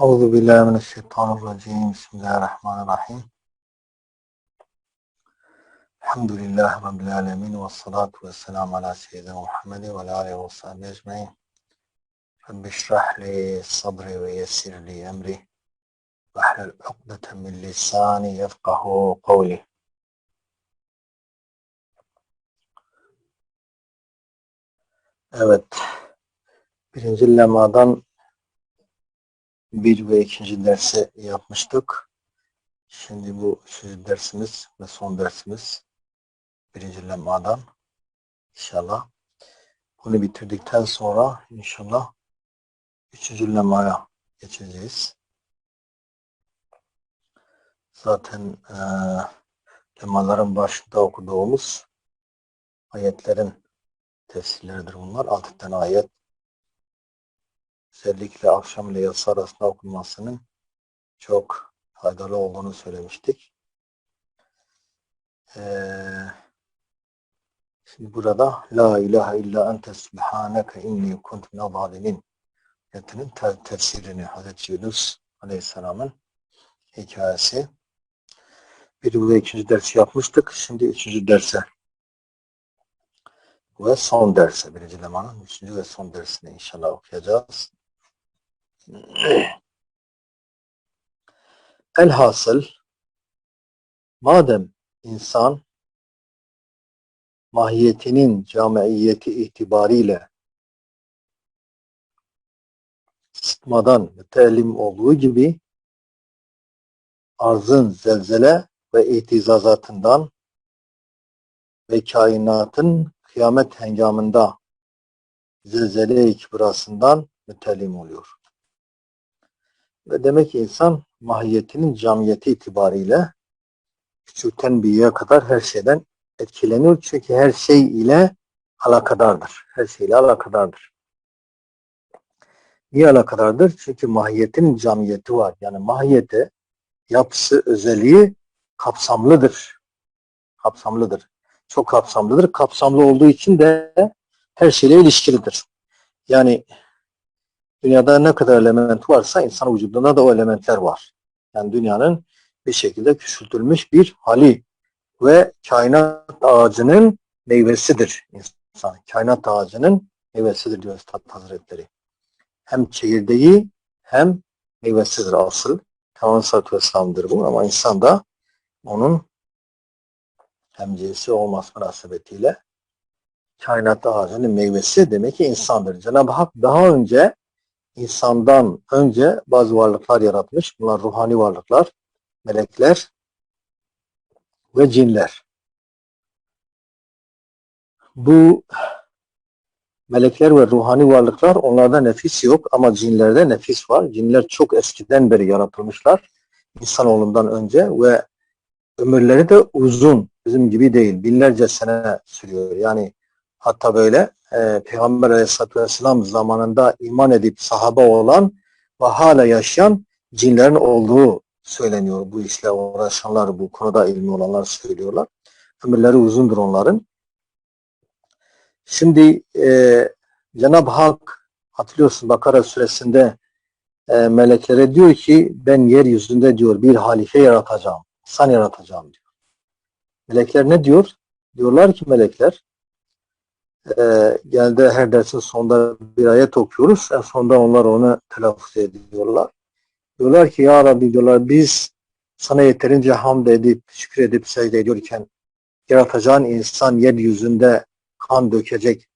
أعوذ بالله من الشيطان الرجيم. بسم الله الرحمن الرحيم. الحمد لله رب العالمين والصلاة والسلام على سيدنا محمد وعلى آله وصحبه أجمعين. رب اشرح لي صدري ويسر لي أمري. واحلل عقدة من لساني يفقه قولي. Evet, birinci lemadan bir ve ikinci dersi yapmıştık. Şimdi bu üçüncü dersimiz ve son dersimiz birinci lemadan inşallah. Bunu bitirdikten sonra inşallah üçüncü lemaya geçeceğiz. Zaten e, lemaların başında okuduğumuz ayetlerin tefsirleridir bunlar. Altı ayet özellikle akşam ile yatsı arasında okunmasının çok faydalı olduğunu söylemiştik. Ee, şimdi burada La ilahe illa ente subhaneke inni kuntu minel zalimin ayetinin te tefsirini Hazreti Yunus Aleyhisselam'ın hikayesi. Bir ve ikinci dersi yapmıştık. Şimdi üçüncü derse ve son derse birinci lemanın üçüncü ve son dersini inşallah okuyacağız. Elhasıl madem insan mahiyetinin camiiyeti itibariyle sıtmadan müteellim olduğu gibi arzın zelzele ve itizazatından ve kainatın kıyamet hengamında zelzele-i kibrasından mütellim oluyor. Ve demek ki insan mahiyetinin camiyeti itibariyle küçükten büyüğe kadar her şeyden etkileniyor. Çünkü her şey ile alakadardır. Her şeyle alakadardır. Niye alakadardır? Çünkü mahiyetin camiyeti var. Yani mahiyete yapısı, özelliği kapsamlıdır. Kapsamlıdır. Çok kapsamlıdır. Kapsamlı olduğu için de her şeyle ilişkilidir. Yani dünyada ne kadar element varsa insan vücudunda da o elementler var. Yani dünyanın bir şekilde küçültülmüş bir hali ve kainat ağacının meyvesidir insan. Kainat ağacının meyvesidir diyor Üstad Hazretleri. Hem çekirdeği hem meyvesidir asıl. Tamam Salatü Vesselam'dır bu ama insan da onun hem cinsi olması münasebetiyle kainat ağacının meyvesi demek ki insandır. Cenab-ı Hak daha önce insandan önce bazı varlıklar yaratmış. Bunlar ruhani varlıklar, melekler ve cinler. Bu melekler ve ruhani varlıklar onlarda nefis yok ama cinlerde nefis var. Cinler çok eskiden beri yaratılmışlar. İnsanoğlundan önce ve ömürleri de uzun. Bizim gibi değil. Binlerce sene sürüyor. Yani hatta böyle e, Peygamber Aleyhisselatü Vesselam zamanında iman edip sahaba olan ve hala yaşayan cinlerin olduğu söyleniyor. Bu işle uğraşanlar, bu konuda ilmi olanlar söylüyorlar. Ömürleri uzundur onların. Şimdi e, Cenab-ı Hak hatırlıyorsun Bakara suresinde e, meleklere diyor ki ben yeryüzünde diyor bir halife yaratacağım. San yaratacağım diyor. Melekler ne diyor? Diyorlar ki melekler e, geldi her dersin sonunda bir ayet okuyoruz. En sonunda onlar onu telaffuz ediyorlar. Diyorlar ki ya Rabbi diyorlar biz sana yeterince hamd edip şükür edip secde ediyorken yaratacağın insan yeryüzünde kan dökecek,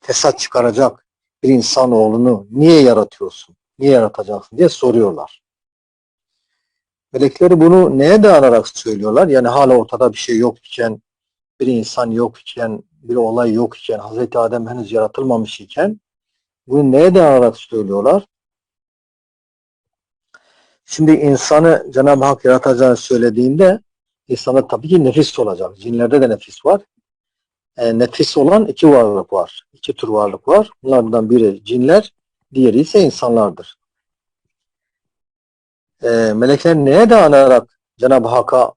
fesat çıkaracak bir insan oğlunu niye yaratıyorsun? Niye yaratacaksın diye soruyorlar. Melekleri bunu neye dayanarak söylüyorlar? Yani hala ortada bir şey yok iken, bir insan yok iken, bir olay yok iken, Hazreti Adem henüz yaratılmamış iken bunu neye dayanarak söylüyorlar? Şimdi insanı Cenab-ı Hak yaratacağını söylediğinde insanda tabii ki nefis olacak. Cinlerde de nefis var. E, nefis olan iki varlık var. İki tür varlık var. Bunlardan biri cinler, diğeri ise insanlardır. E, melekler neye dayanarak Cenab-ı Hak'a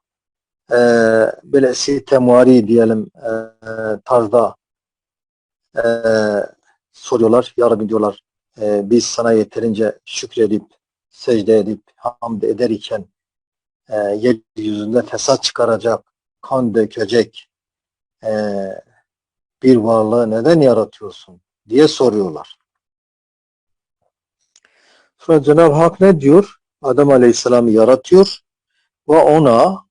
e, böyle sitemvari diyelim e, tarzda e, soruyorlar. Ya Rabbi diyorlar e, biz sana yeterince şükredip secde edip hamd eder iken e, yeryüzünde fesat çıkaracak, kan dökecek e, bir varlığı neden yaratıyorsun diye soruyorlar. Sonra Cenab-ı Hak ne diyor? Adem Aleyhisselam'ı yaratıyor ve ona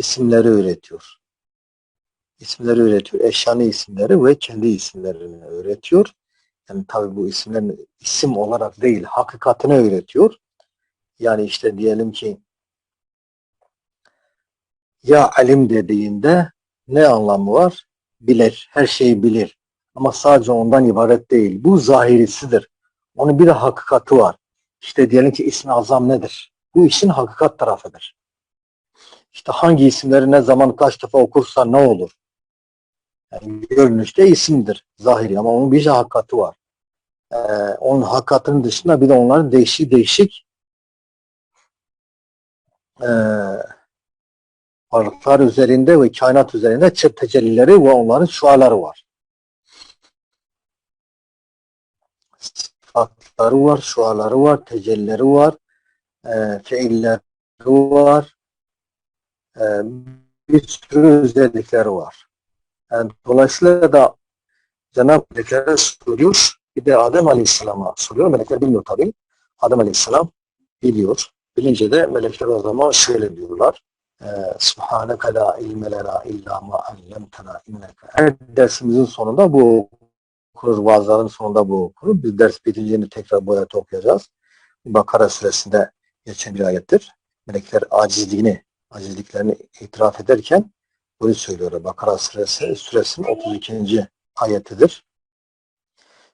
isimleri öğretiyor. İsimleri öğretiyor. Eşyanı isimleri ve kendi isimlerini öğretiyor. Yani tabi bu isimlerin isim olarak değil, hakikatini öğretiyor. Yani işte diyelim ki ya alim dediğinde ne anlamı var? Bilir, her şeyi bilir. Ama sadece ondan ibaret değil. Bu zahirisidir. Onun bir de hakikati var. İşte diyelim ki ismi azam nedir? Bu işin hakikat tarafıdır. İşte hangi isimleri ne zaman kaç defa okursa ne olur? Yani görünüşte isimdir zahiri ama onun bir hakikati var. Ee, onun hakikatinin dışında bir de onların değişik değişik e, varlıklar üzerinde ve kainat üzerinde tecellileri ve onların şuaları var. Sıfatları var, şuaları var, tecellileri var, e, fiilleri var, e, bir sürü özellikleri var. Yani dolayısıyla da Cenab-ı Meleklere soruyor, bir de Adem Aleyhisselam'a soruyor. Melekler bilmiyor tabii. Adem Aleyhisselam biliyor. Bilince de melekler o zaman şöyle diyorlar. Ee, Subhaneke la ilme lena illa ma allemtena inneke. Her dersimizin sonunda bu okuruz. Vaazların sonunda bu okuruz. Biz ders bitince tekrar bu ayeti okuyacağız. Bakara suresinde geçen bir ayettir. Melekler acizliğini, acizliklerini itiraf ederken bunu söylüyor. Bakara suresi, suresinin 32. ayetidir.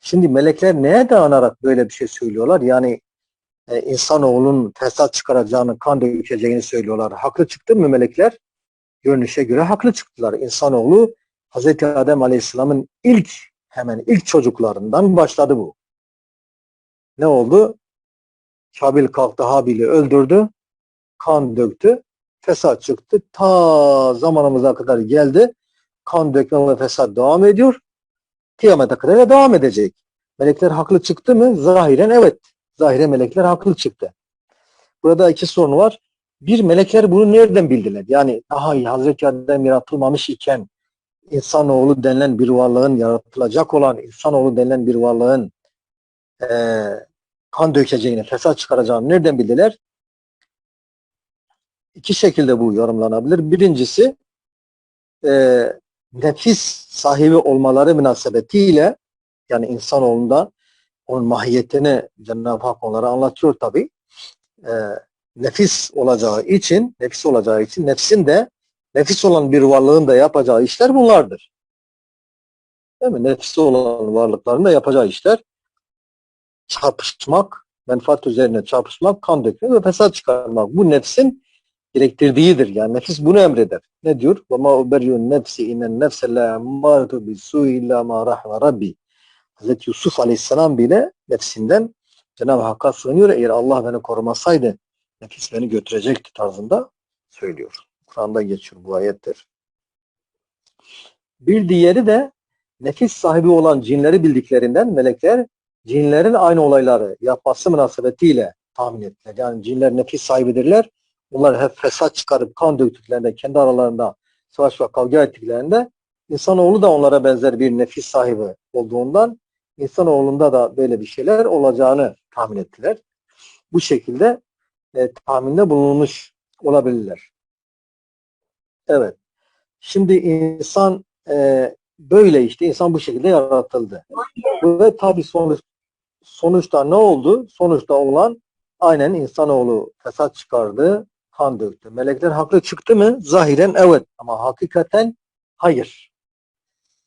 Şimdi melekler neye dayanarak böyle bir şey söylüyorlar? Yani e, insanoğlunun fesat çıkaracağını, kan dökeceğini söylüyorlar. Haklı çıktı mı melekler? Görünüşe göre haklı çıktılar. İnsanoğlu Hz. Adem Aleyhisselam'ın ilk hemen ilk çocuklarından başladı bu. Ne oldu? Kabil kalktı Habil'i öldürdü. Kan döktü. Fesat çıktı. Ta zamanımıza kadar geldi. Kan dökme ve fesat devam ediyor. Kıyamete kadar da devam edecek. Melekler haklı çıktı mı? Zahiren evet. Zahire melekler haklı çıktı. Burada iki sorun var. Bir, melekler bunu nereden bildiler? Yani daha iyi Hazreti Adem yaratılmamış iken insanoğlu denilen bir varlığın yaratılacak olan insanoğlu denilen bir varlığın e, kan dökeceğini, fesat çıkaracağını nereden bildiler? İki şekilde bu yorumlanabilir. Birincisi e, nefis sahibi olmaları münasebetiyle yani insanoğlunda onun mahiyetini Cenab-ı Hak onlara anlatıyor tabi. E, nefis olacağı için, nefis olacağı için nefsin de nefis olan bir varlığın da yapacağı işler bunlardır. Değil mi? Nefsi olan varlıkların da yapacağı işler çarpışmak, menfaat üzerine çarpışmak, kan dökmek ve fesat çıkarmak. Bu nefsin gerektirdiğidir. Yani nefis bunu emreder. Ne diyor? Ve ma uberrü nefsi inen nefse la emmâretu bisu illa ma rahme rabbi. Hazreti Yusuf aleyhisselam bile nefsinden Cenab-ı Hakk'a sığınıyor. Eğer Allah beni korumasaydı nefis beni götürecekti tarzında söylüyor. Kur'an'da geçiyor bu ayettir. Bir diğeri de nefis sahibi olan cinleri bildiklerinden melekler cinlerin aynı olayları yapması münasebetiyle tahmin ettiler. Yani cinler nefis sahibidirler onlar hep fesat çıkarıp kan döktüklerinde, kendi aralarında savaş ve kavga ettiklerinde insanoğlu da onlara benzer bir nefis sahibi olduğundan insanoğlunda da böyle bir şeyler olacağını tahmin ettiler. Bu şekilde e, tahminde bulunmuş olabilirler. Evet. Şimdi insan e, böyle işte insan bu şekilde yaratıldı. Ve tabi sonuç, sonuçta ne oldu? Sonuçta olan aynen insanoğlu fesat çıkardı, kan döktü. Melekler haklı çıktı mı? Zahiren evet ama hakikaten hayır.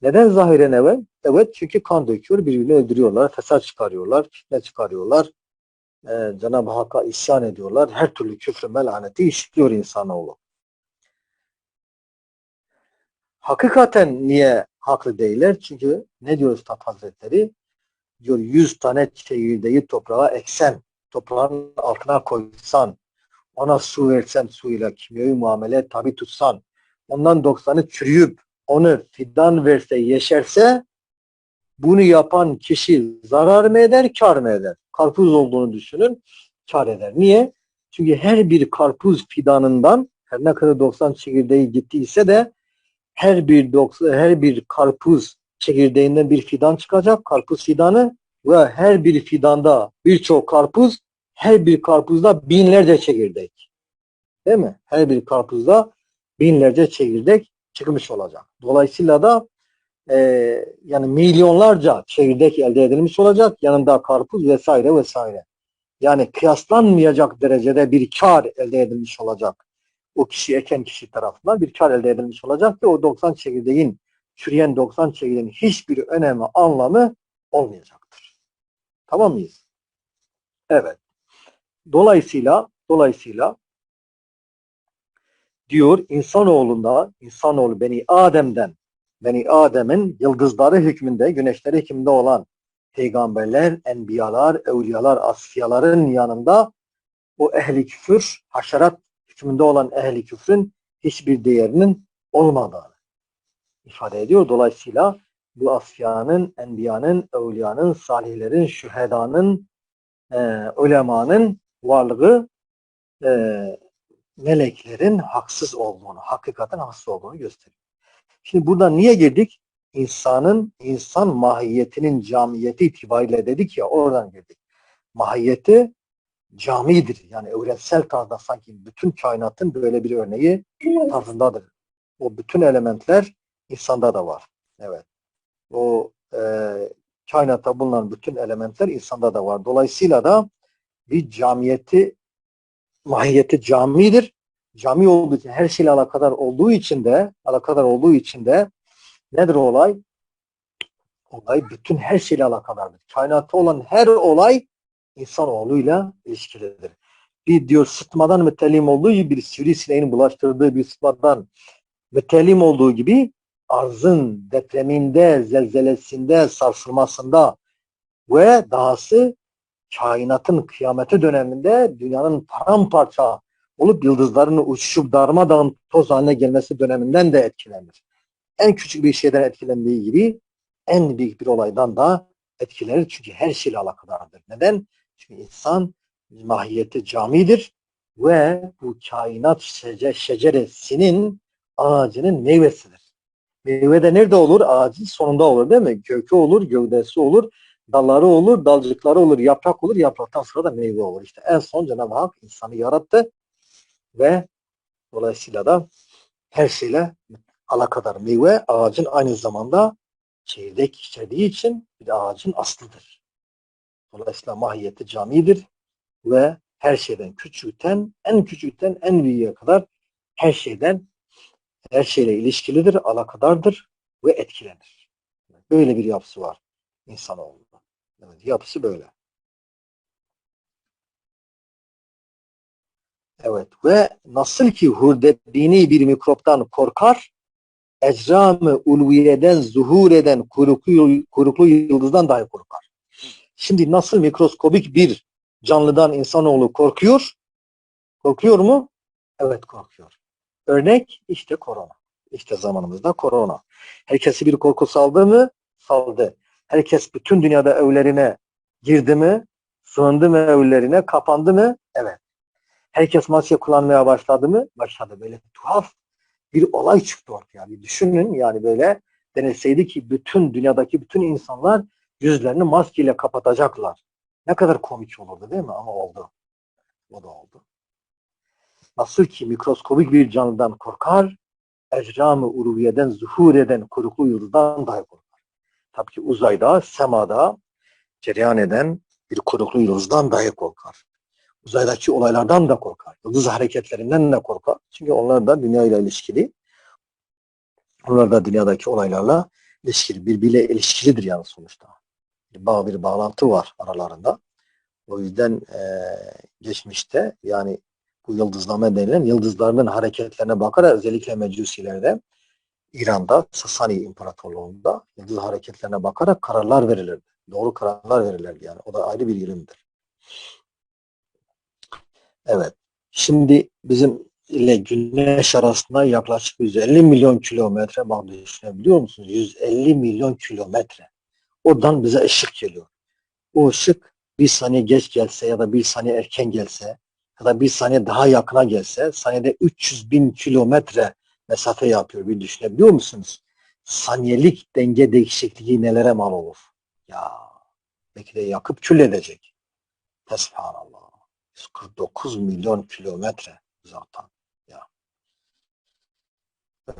Neden zahiren evet? Evet çünkü kan döküyor, birbirini öldürüyorlar, fesat çıkarıyorlar, fitne çıkarıyorlar. Ee, Cenab-ı Hakk'a isyan ediyorlar. Her türlü küfrü melaneti işliyor insanoğlu. Hakikaten niye haklı değiller? Çünkü ne diyor Üstad Hazretleri? Diyor yüz tane çekirdeği toprağa eksen, toprağın altına koysan, ona su versen suyla kimyevi muamele tabi tutsan, ondan 90'ı çürüyüp onu fidan verse, yeşerse bunu yapan kişi zarar mı eder, kar mı eder? Karpuz olduğunu düşünün. kar eder. Niye? Çünkü her bir karpuz fidanından her ne kadar 90 çekirdeği gittiyse de her bir 90, her bir karpuz çekirdeğinden bir fidan çıkacak. Karpuz fidanı ve her bir fidanda birçok karpuz, her bir karpuzda binlerce çekirdek. Değil mi? Her bir karpuzda binlerce çekirdek çıkmış olacak. Dolayısıyla da e, yani milyonlarca çekirdek elde edilmiş olacak. Yanında karpuz vesaire vesaire. Yani kıyaslanmayacak derecede bir kar elde edilmiş olacak. O kişi eken kişi tarafından bir kar elde edilmiş olacak ki o 90 çekirdeğin çürüyen 90 çekirdeğin hiçbir önemi, anlamı olmayacaktır. Tamam mıyız? Evet. Dolayısıyla dolayısıyla diyor insanoğlunda, insanoğlu beni Adem'den, beni Adem'in yıldızları hükmünde, güneşleri hükmünde olan peygamberler, enbiyalar, evliyalar, asfiyaların yanında o ehli küfür, haşerat hükmünde olan ehli küfrün hiçbir değerinin olmadığını ifade ediyor. Dolayısıyla bu asfiyanın, enbiyanın, evliyanın, salihlerin, şühedanın, e, ulemanın varlığı e, meleklerin haksız olduğunu, hakikaten haksız olduğunu gösteriyor. Şimdi burada niye girdik? İnsanın, insan mahiyetinin camiyeti itibariyle dedik ya oradan girdik. Mahiyeti camidir. Yani evrensel tarzda sanki bütün kainatın böyle bir örneği tarzındadır. O bütün elementler insanda da var. Evet. O e, kainatta bulunan bütün elementler insanda da var. Dolayısıyla da bir camiyeti mahiyeti camidir. Cami olduğu için her şeyle alakadar olduğu için de alakadar olduğu için de nedir olay? Olay bütün her şeyle alakadardır. Kainatta olan her olay insanoğluyla ilişkilidir. Bir diyor sıtmadan mütellim olduğu gibi bir sivrisineğin bulaştırdığı bir sıtmadan mütellim olduğu gibi arzın depreminde, zelzelesinde, sarsılmasında ve dahası kainatın kıyameti döneminde dünyanın paramparça olup yıldızların uçuşup darmadağın toz haline gelmesi döneminden de etkilenir. En küçük bir şeyden etkilendiği gibi en büyük bir olaydan da etkilenir. Çünkü her şeyle alakadardır. Neden? Çünkü insan mahiyeti camidir ve bu kainat şece, şeceresinin ağacının meyvesidir. Meyve de nerede olur? Ağacın sonunda olur değil mi? Kökü olur, gövdesi olur, dalları olur, dalcıkları olur, yaprak olur, yapraktan sonra da meyve olur. İşte en son Cenab-ı Hak insanı yarattı ve dolayısıyla da her şeyle alakadar meyve ağacın aynı zamanda çekirdek içerdiği için bir de ağacın aslıdır. Dolayısıyla mahiyeti camidir ve her şeyden küçükten en küçükten en büyüğe kadar her şeyden her şeyle ilişkilidir, alakadardır ve etkilenir. Böyle bir yapısı var insanoğlunda. Evet, yapısı böyle. Evet ve nasıl ki hurdebini bir mikroptan korkar, ecram-ı ulviyeden zuhur eden kuyruklu, kuyruklu yıldızdan dahi korkar. Şimdi nasıl mikroskobik bir canlıdan insanoğlu korkuyor? Korkuyor mu? Evet korkuyor. Örnek işte korona. İşte zamanımızda korona. Herkesi bir korku saldı mı? Saldı. Herkes bütün dünyada evlerine girdi mi? Sığındı mı evlerine? Kapandı mı? Evet. Herkes maske kullanmaya başladı mı? Başladı. Böyle tuhaf bir olay çıktı ortaya. Bir düşünün yani böyle deneseydi ki bütün dünyadaki bütün insanlar yüzlerini maskeyle kapatacaklar. Ne kadar komik olurdu değil mi? Ama oldu. O da oldu. Nasıl ki mikroskobik bir canlıdan korkar, ecram-ı uruviyeden zuhur eden kuyruklu yıldızdan dahi korkar. Tabii ki uzayda, semada cereyan eden bir kuyruklu yıldızdan dahi korkar. Uzaydaki olaylardan da korkar. Yıldız hareketlerinden de korkar. Çünkü onlar da dünya ile ilişkili. Onlar da dünyadaki olaylarla ilişkili. Birbiriyle ilişkilidir yani sonuçta. Bir bağ, bir bağlantı var aralarında. O yüzden e, geçmişte yani bu yıldızlama denilen yıldızlarının hareketlerine bakarak özellikle mecusilerde İran'da Sasani İmparatorluğu'nda yıldız hareketlerine bakarak kararlar verilirdi. Doğru kararlar verilirdi yani. O da ayrı bir ilimdir. Evet. Şimdi bizim ile güneş arasında yaklaşık 150 milyon kilometre bak düşünebiliyor musunuz? 150 milyon kilometre. Oradan bize ışık geliyor. O ışık bir saniye geç gelse ya da bir saniye erken gelse ya da bir saniye daha yakına gelse saniyede 300 bin kilometre mesafe yapıyor bir düşünebiliyor musunuz? Saniyelik denge değişikliği nelere mal olur? Ya belki de yakıp kül edecek. Fesbhanallah. 149 milyon kilometre uzaktan. Ya.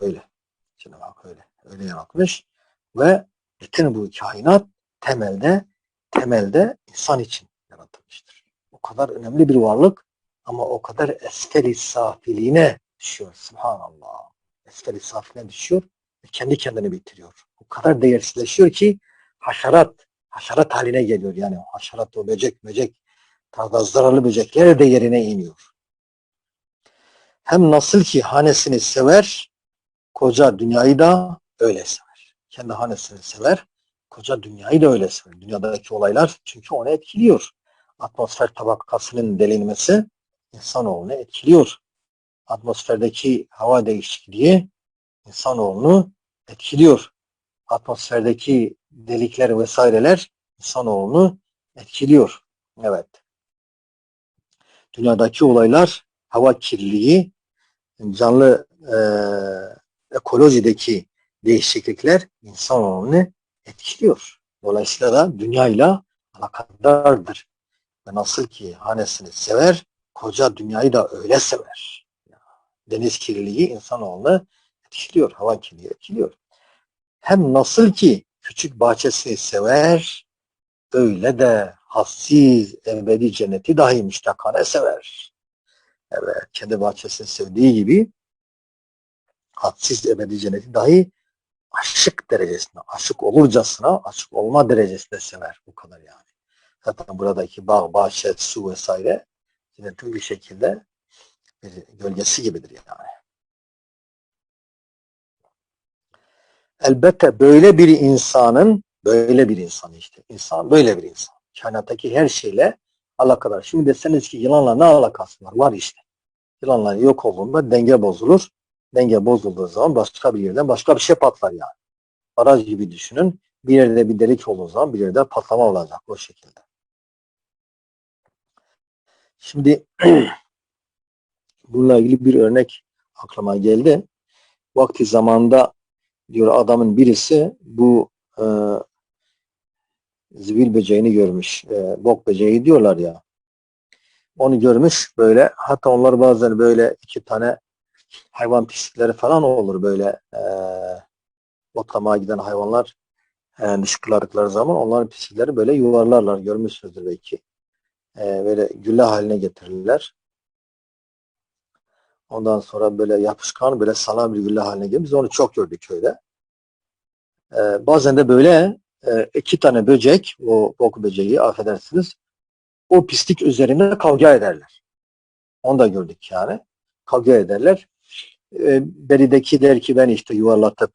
Öyle. Cenab-ı Hak öyle. Öyle yaratmış. Ve bütün bu kainat temelde temelde insan için yaratılmıştır. O kadar önemli bir varlık ama o kadar esfel-i safiliğine düşüyor. Subhanallah. Esfel-i safiline düşüyor ve kendi kendini bitiriyor. O kadar değersizleşiyor ki haşerat, haşerat haline geliyor. Yani haşerat o böcek, böcek, tarzda zararlı böcekler de yerine iniyor. Hem nasıl ki hanesini sever, koca dünyayı da öyle sever. Kendi hanesini sever, koca dünyayı da öyle sever. Dünyadaki olaylar çünkü onu etkiliyor. Atmosfer tabakasının delinmesi insanoğlunu etkiliyor. Atmosferdeki hava değişikliği insanoğlunu etkiliyor. Atmosferdeki delikler vesaireler insanoğlunu etkiliyor. Evet. Dünyadaki olaylar hava kirliliği, canlı e, ekolojideki değişiklikler insanoğlunu etkiliyor. Dolayısıyla da dünyayla alakadardır. Ve nasıl ki hanesini sever, koca dünyayı da öyle sever. Deniz kirliliği insanoğlunu etkiliyor, hava kirliliği etkiliyor. Hem nasıl ki küçük bahçesini sever, öyle de hassiz ebedi cenneti dahi müştakane sever. Evet, kendi bahçesini sevdiği gibi hadsiz ebedi cenneti dahi aşık derecesinde, aşık olurcasına, aşık olma derecesinde sever. Bu kadar yani. Zaten buradaki bağ, bahçe, su vesaire cennetin bir şekilde bir gölgesi gibidir yani. Elbette böyle bir insanın, böyle bir insan işte, insan böyle bir insan. Kainattaki her şeyle alakadar. Şimdi deseniz ki yılanla ne alakası var? Var işte. Yılanlar yok olduğunda denge bozulur. Denge bozulduğu zaman başka bir yerden başka bir şey patlar yani. Baraj gibi düşünün. Bir yerde bir delik olduğu zaman bir yerde patlama olacak o şekilde. Şimdi bununla ilgili bir örnek aklıma geldi. Vakti zamanda diyor adamın birisi bu e, zivil böceğini görmüş. E, bok böceği diyorlar ya. Onu görmüş böyle. Hatta onlar bazen böyle iki tane hayvan pislikleri falan olur böyle e, otlamaya giden hayvanlar e, dışkıladıkları zaman onların pislikleri böyle yuvarlarlar. Görmüşsünüzdür belki. E, böyle gülle haline getirirler. Ondan sonra böyle yapışkan böyle salam bir gülle haline gelir. Biz onu çok gördük köyde. E, bazen de böyle e, iki tane böcek, o bok böceği affedersiniz, o pislik üzerine kavga ederler. Onu da gördük yani. Kavga ederler. E, berideki der ki ben işte yuvarlatıp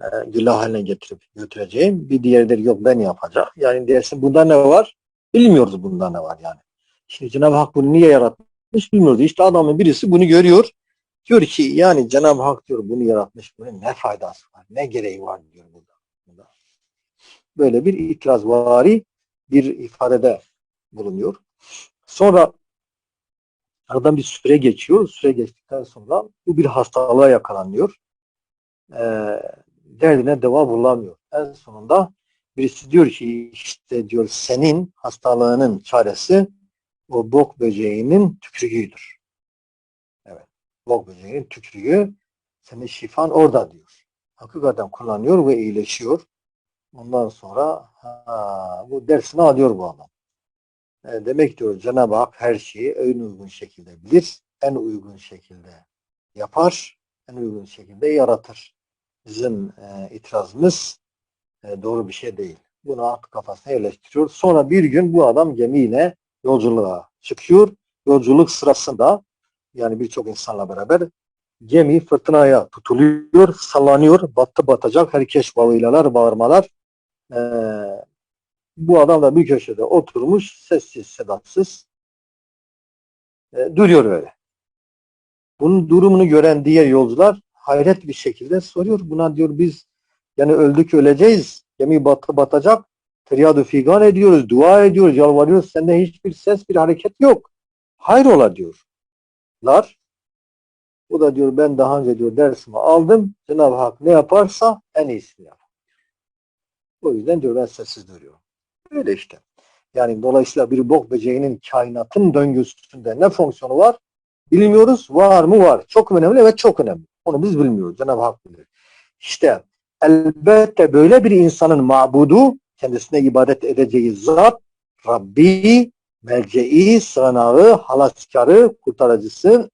e, gülle haline getirip götüreceğim. Bir diğeri der yok ben yapacak. Yani dersin bunda ne var? Bilmiyoruz bunda ne var yani. Şimdi Cenab-ı Hak bunu niye yaratmış bilmiyoruz. İşte adamın birisi bunu görüyor. Diyor ki yani Cenab-ı Hak diyor bunu yaratmış. Bunun ne faydası var? Ne gereği var diyor burada. Böyle bir itirazvari bir ifadede bulunuyor. Sonra aradan bir süre geçiyor. Süre geçtikten sonra bu bir hastalığa yakalanıyor. E, derdine deva bulamıyor. En sonunda birisi diyor ki işte diyor senin hastalığının çaresi o bok böceğinin tükürüğüdür. Bok böceğinin tükürüğü senin şifan orada diyor. Hakikaten kullanıyor ve iyileşiyor. Ondan sonra ha, bu dersini alıyor bu adam. E, demek diyor Cenab-ı Hak her şeyi en uygun şekilde bilir, en uygun şekilde yapar, en uygun şekilde yaratır. Bizim e, itirazımız e, doğru bir şey değil. Bunu aklı kafasına yerleştiriyor. Sonra bir gün bu adam gemiyle yolculuğa çıkıyor. Yolculuk sırasında yani birçok insanla beraber gemi fırtınaya tutuluyor, sallanıyor, battı batacak, herkes bağıylalar, bağırmalar. Ee, bu adam da bir köşede oturmuş, sessiz, sedatsız e, duruyor öyle. Bunun durumunu gören diğer yolcular hayret bir şekilde soruyor. Buna diyor biz yani öldük öleceğiz, gemi battı batacak, feryat figan ediyoruz, dua ediyoruz, yalvarıyoruz. Sende hiçbir ses, bir hareket yok. Hayrola diyorlar. Bu da diyor ben daha önce diyor dersimi aldım. Cenab-ı Hak ne yaparsa en iyisini yapar. O yüzden diyor ben sessiz duruyorum. Öyle işte. Yani dolayısıyla bir bok böceğinin kainatın döngüsünde ne fonksiyonu var? Bilmiyoruz. Var mı? Var. Çok önemli. Evet çok önemli. Onu biz bilmiyoruz. Cenab-ı Hak bilir. İşte elbette böyle bir insanın mabudu kendisine ibadet edeceği zat Rabbi, melce'i, sığınağı, halaskarı, kurtarıcısı,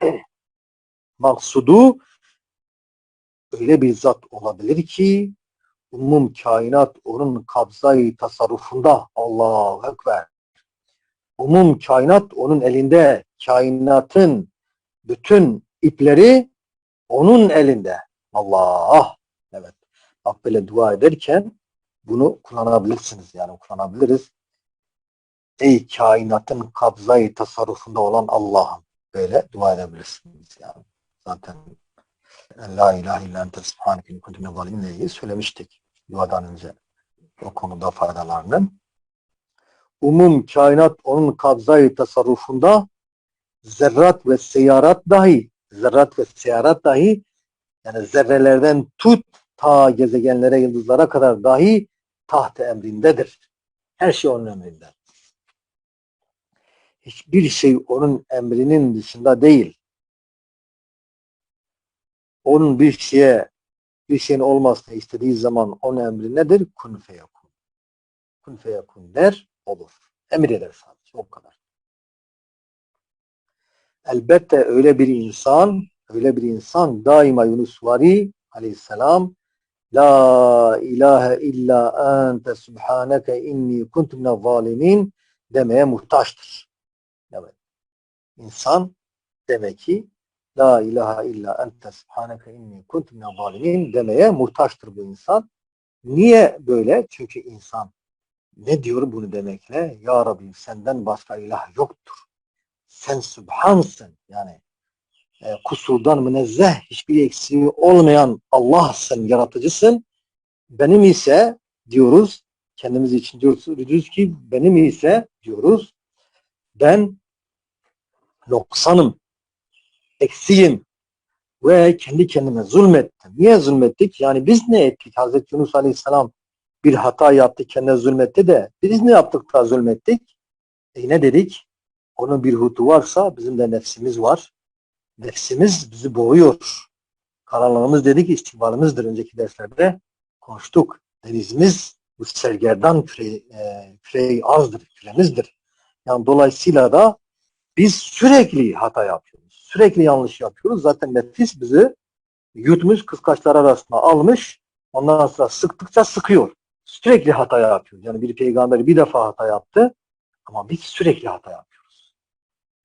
maksudu öyle bir zat olabilir ki umum kainat onun kabzayı tasarrufunda Allahu Ekber. Umum kainat onun elinde. Kainatın bütün ipleri onun elinde. Allah. Evet. Bak böyle dua ederken bunu kullanabilirsiniz. Yani kullanabiliriz. Ey kainatın kabzayı tasarrufunda olan Allah'ım. Böyle dua edebilirsiniz. Yani zaten La ilahe illa ente subhaneke kuntu söylemiştik duadan önce o konuda faydalarını. Umum kainat onun kabzayı tasarrufunda zerrat ve seyarat dahi zerrat ve seyarat dahi yani zerrelerden tut ta gezegenlere, yıldızlara kadar dahi taht emrindedir. Her şey onun emrinde. Hiçbir şey onun emrinin dışında değil. Onun bir şeye bir şeyin olmasını istediği zaman onun emri nedir? Kun feyakun. Kun feyakun der, olur. Emir eder sadece. O kadar. Elbette öyle bir insan, öyle bir insan daima Yunus Vari aleyhisselam La ilahe illa ente subhaneke inni kuntu minel zalimin demeye muhtaçtır. Evet. İnsan demek ki La ilahe illa ente subhaneke inni kuntu minel zalimin demeye muhtaçtır bu insan. Niye böyle? Çünkü insan ne diyor bunu demekle? Ya Rabbi senden başka ilah yoktur. Sen subhansın. Yani e, kusurdan münezzeh, hiçbir eksiği olmayan Allah'sın, yaratıcısın. Benim ise diyoruz, kendimiz için diyoruz ki benim ise diyoruz, ben noksanım, eksiğim ve kendi kendime zulmettim. Niye zulmettik? Yani biz ne ettik? Hazreti Yunus Aleyhisselam bir hata yaptı, kendine zulmetti de biz ne yaptık da zulmettik? E ne dedik? Onun bir hutu varsa bizim de nefsimiz var. Nefsimiz bizi boğuyor. Karanlığımız dedik istikbalımızdır. Önceki derslerde konuştuk. Denizimiz bu sergerdan küreği, e, küreği azdır, küremizdir. Yani dolayısıyla da biz sürekli hata yapıyoruz. Sürekli yanlış yapıyoruz. Zaten nefis bizi yutmuş kıskaçlar arasına almış. Ondan sonra sıktıkça sıkıyor. Sürekli hata yapıyoruz. Yani bir peygamber bir defa hata yaptı ama biz sürekli hata yapıyoruz.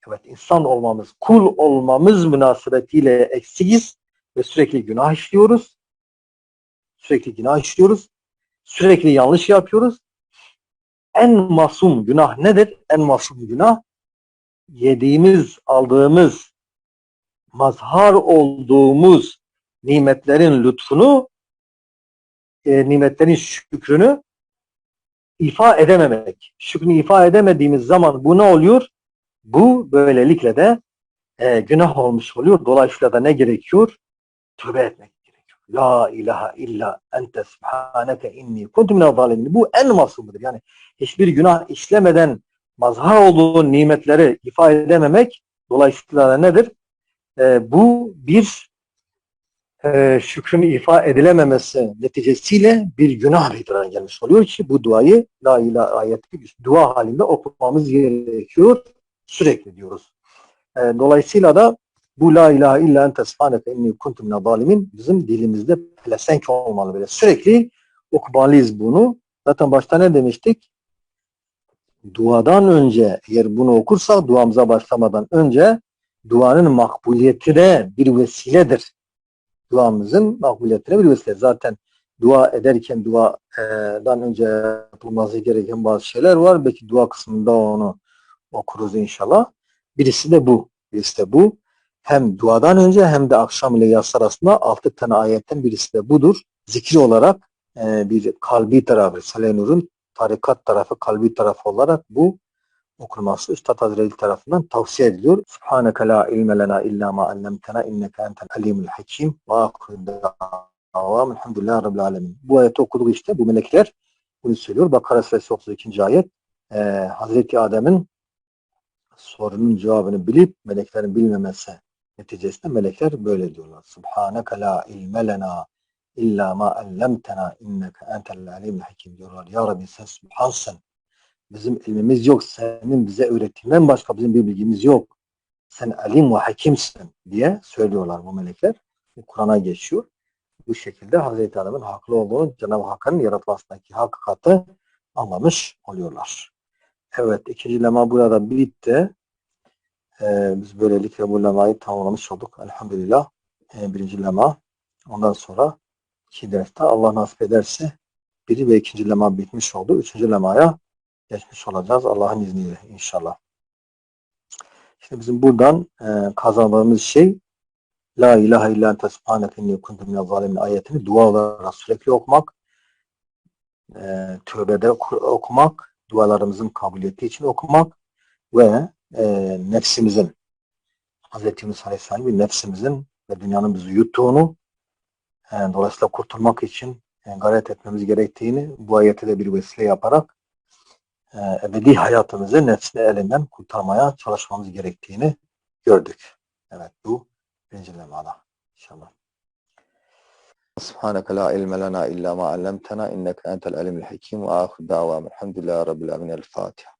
Evet insan olmamız, kul olmamız münasebetiyle eksiyiz ve sürekli günah işliyoruz. Sürekli günah işliyoruz. Sürekli yanlış yapıyoruz. En masum günah nedir? En masum günah yediğimiz, aldığımız, mazhar olduğumuz nimetlerin lütfunu, e, nimetlerin şükrünü ifa edememek. Şükrünü ifa edemediğimiz zaman bu ne oluyor? Bu böylelikle de e, günah olmuş oluyor. Dolayısıyla da ne gerekiyor? Tövbe etmek gerekiyor. La ilahe illa ente subhaneke inni kuntu minel zalimin. Bu en masumudur. Yani hiçbir günah işlemeden mazhar olduğu nimetleri ifade edememek dolayısıyla nedir? E, bu bir e, şükrün ifa edilememesi neticesiyle bir günah meydana gelmiş oluyor ki bu duayı la ilahe ayeti dua halinde okumamız gerekiyor. Sürekli diyoruz. E, dolayısıyla da bu la ilahe illa ente subhaneke inni kuntu minel zalimin bizim dilimizde pelesenk olmalı böyle. Sürekli okumalıyız bunu. Zaten başta ne demiştik? Duadan önce eğer bunu okursak duamıza başlamadan önce duanın makbuliyetine bir vesiledir. Duamızın makbuliyetine bir vesile. Zaten dua ederken duadan önce yapılması gereken bazı şeyler var. Belki dua kısmında onu okuruz inşallah. Birisi de bu. Birisi de bu. Hem duadan önce hem de akşam ile yatsı arasında altı tane ayetten birisi de budur. Zikri olarak e, bir kalbi tarafı, Salih Nur'un tarikat tarafı, kalbi tarafı olarak bu okunması Üstad Hazretleri tarafından tavsiye ediliyor. Subhaneke la ilme lena illa ma allamtena inneke entel alimul hakim ve akhiru davam elhamdülillahi rabbil alemin. Bu ayeti okuduk işte bu melekler bunu söylüyor. Bakara suresi 32. ayet. Ee, Hazreti Adem'in sorunun cevabını bilip meleklerin bilmemesi neticesinde melekler böyle diyorlar. Subhaneke la ilme lena illa ma allamtena inneke entel alimul hakim diyorlar. Ya Rabbi sen subhansın. Bizim ilmimiz yok. Senin bize öğrettiğinden başka bizim bir bilgimiz yok. Sen alim ve hakimsin diye söylüyorlar bu melekler. Kur'an'a geçiyor. Bu şekilde Hazreti Adem'in haklı olduğunu Cenab-ı Hakk'ın yaratmasındaki hakikati anlamış oluyorlar. Evet ikinci lema burada bitti. Ee, biz böylelikle bu lemayı tamamlamış olduk. Elhamdülillah. Ee, birinci lema. Ondan sonra iki derste Allah nasip ederse biri ve ikinci lema bitmiş oldu. Üçüncü lemaya geçmiş olacağız Allah'ın izniyle inşallah. Şimdi bizim buradan e, kazandığımız şey La ilahe illa ente subhaneke inni kuntu minel zalimin ayetini dua olarak sürekli okumak, e, tövbede oku- okumak, dualarımızın kabiliyeti için okumak ve e, nefsimizin Hz. Yunus Aleyhisselam gibi nefsimizin ve dünyanın bizi yuttuğunu ee, dolayısıyla kurtulmak için yani gayret etmemiz gerektiğini bu ayete de bir vesile yaparak e, ebedi hayatımızı nefsine elinden kurtarmaya çalışmamız gerektiğini gördük. Evet bu birinci lemada. İnşallah. Subhaneke la ilme lena illa ma allamtena inneke entel alimul hakim ve ahir davamel. Elhamdülillahi Rabbil alemin. El Fatiha.